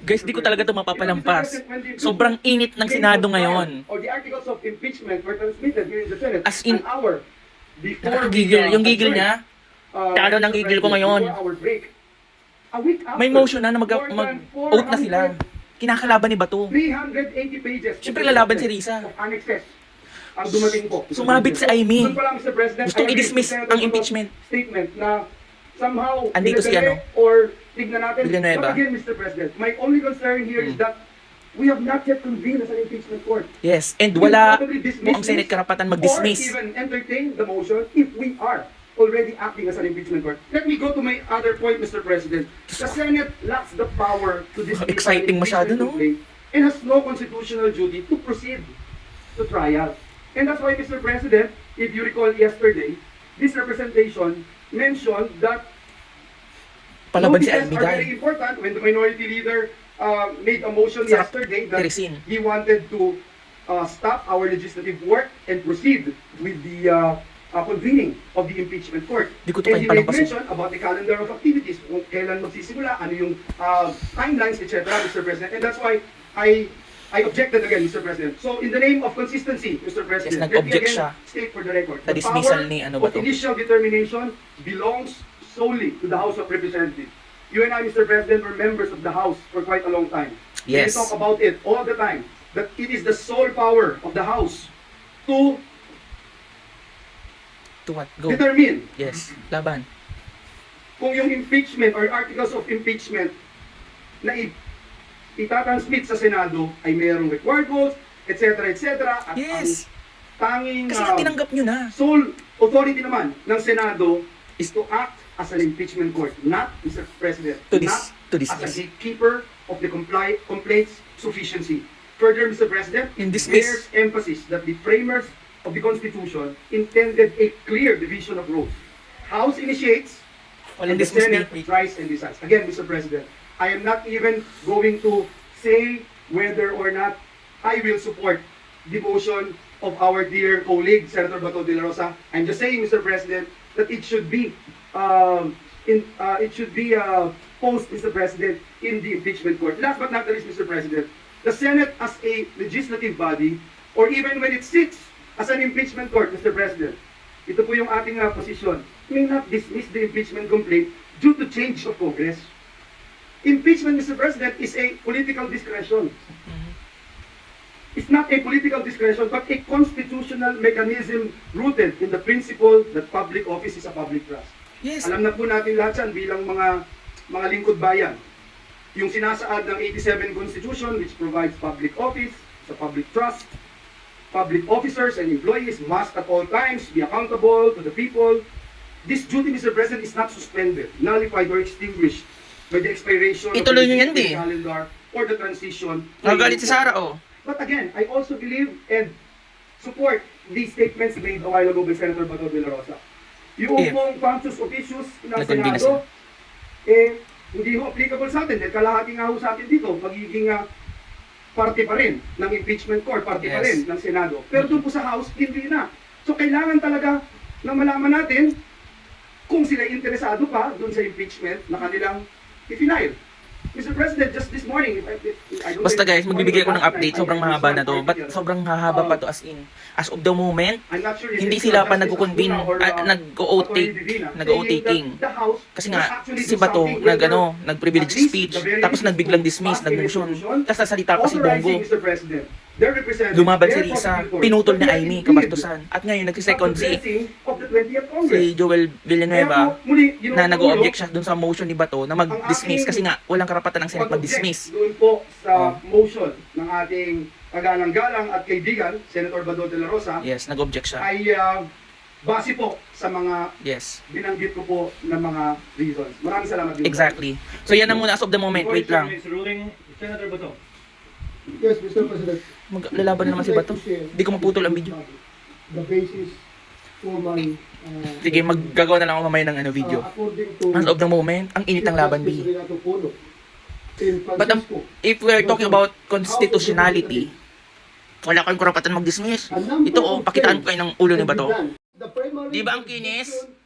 Guys, di ko talaga to mapapalampas. Sobrang init ng Senado ngayon. As in- Nakakagigil. Yung gigil niya, Uh, Talo ng gigil ko ngayon. may motion na na mag- mag-out na sila. 400 Kinakalaban ni Bato. 380 pages. Siyempre, lalaban si Risa. Ang dumating po. Sumabit si. Amy. Gustong i-dismiss ang impeachment. Statement na somehow Andito si ano? or tignan natin. Villanueva. But again, Mr. President, my only concern here is Hmm. that we have not yet convened as an impeachment court. Yes, and We wala ang Senate karapatan Or mag-dismiss. even entertain the motion if we are already acting as an impeachment court. Let me go to my other point, Mr. President. The Senate lacks the power to dismiss Exciting an masyado, no? and has no constitutional duty to proceed to trial. And that's why, Mr. President, if you recall yesterday, this representation mentioned that Palaban si notices are very Almiday. important when the minority leader uh, made a motion Sa yesterday that Teresin. he wanted to uh, stop our legislative work and proceed with the uh, uh, convening of the impeachment court. Di ko to and he made mention about the calendar of activities, kung kailan magsisimula, ano yung uh, timelines, etc., Mr. President. And that's why I I objected again, Mr. President. So, in the name of consistency, Mr. Yes, President, let me again siya. state for the record, the dismissal power ni ano ba of initial determination belongs solely to the House of Representatives. You and I, Mr. President, were members of the House for quite a long time. Yes. We talk about it all the time. That it is the sole power of the House to To what? Go. determine Yes, laban. kung yung impeachment or articles of impeachment na itatransmit sa Senado ay mayroong required votes, etc. etc. At Yes. ang tanging Kasi uh, tinanggap nyo na. sole authority naman ng Senado is to act as an impeachment court, not, Mr. President, To dis- not to as a gatekeeper of the comply, complaints sufficiency. Further, Mr. President, In dismiss. bears emphasis that the framers of the Constitution intended a clear division of roles. House initiates, Walang and the Senate tries and decides. Again, Mr. President, I am not even going to say whether or not I will support the motion of our dear colleague, Senator Bato de la Rosa. I'm just saying, Mr. President, that it should be, um, in, uh, it should be uh, posed, Mr. President, in the impeachment court. Last but not the least, Mr. President, the Senate as a legislative body, or even when it sits as an impeachment court, Mr. President, ito po yung ating uh, posisyon, may not dismiss the impeachment complaint due to change of Congress. Impeachment, Mr. President, is a political discretion. It's not a political discretion, but a constitutional mechanism rooted in the principle that public office is a public trust. Yes. Alam na po natin lahat yan bilang mga mga lingkod bayan. Yung sinasaad ng 87 Constitution which provides public office, sa public trust, public officers and employees must at all times be accountable to the people. This duty, Mr. President, is not suspended, nullified, or extinguished by the expiration Ituloy of the yan, di. calendar or the transition. new si Sara, oh. But again, I also believe and support these statements made a while ago by Senator Bato de la Rosa. Yung If- pong functions Nag-convene na Senado, eh, hindi ho applicable sa atin. Dahil kalahati nga ho sa atin dito, magiging ah, parte pa rin ng impeachment court, parte pa Yes. rin ng Senado. Pero doon po sa House, hindi na. So kailangan talaga na malaman natin kung sila interesado pa doon sa impeachment na kanilang i-file. Mr. President, just this morning, if I, if I don't Basta guys, magbibigay ako ng update. Sobrang mahaba na to. But sobrang hahaba pa to as in. As of the moment, sure hindi sila pa ah, uh, nag-o-out Attorney take- Divina, nag-o-out saying that taking. the House Kasi nga, si Bato, nag, ano, nag-privilege speech, tapos nagbiglang dismiss, nag-motion, tapos nasalita pa si Bongo. Lumaban si Risa, pinutol ni Amy, indeed kabastusan. At ngayon, nagsisecond si, blessing of the 20th Congress. si Joel Villanueva na ulo, siya dun sa motion ni Bato na mag-dismiss kasi nga walang karapatan ng Senate mag-dismiss. Doon po sa Oh. motion ng ating kagalang-galang at kaibigan, Senator Bato de la Rosa, Yes, nag-object siya. ay ah, base po sa mga Yes, binanggit ko po ng mga reasons. Maraming salamat din. exactly. So yan na muna as of the moment. Wait lang. Senator Bato. Yes, Mr. President. Maglalaban na naman si Bato. Hindi ko maputol ang video. The basis for my... Uh, Sige, maggagawa na lang ako mamaya ng ano video. uh. As of the moment, ang init ng laban, B. But um, if we're talking about constitutionality, wala kayong karapatan mag-dismiss. Ito oh, pakitaan ko kayo ng ulo ni Bato. Di ba ang kinis?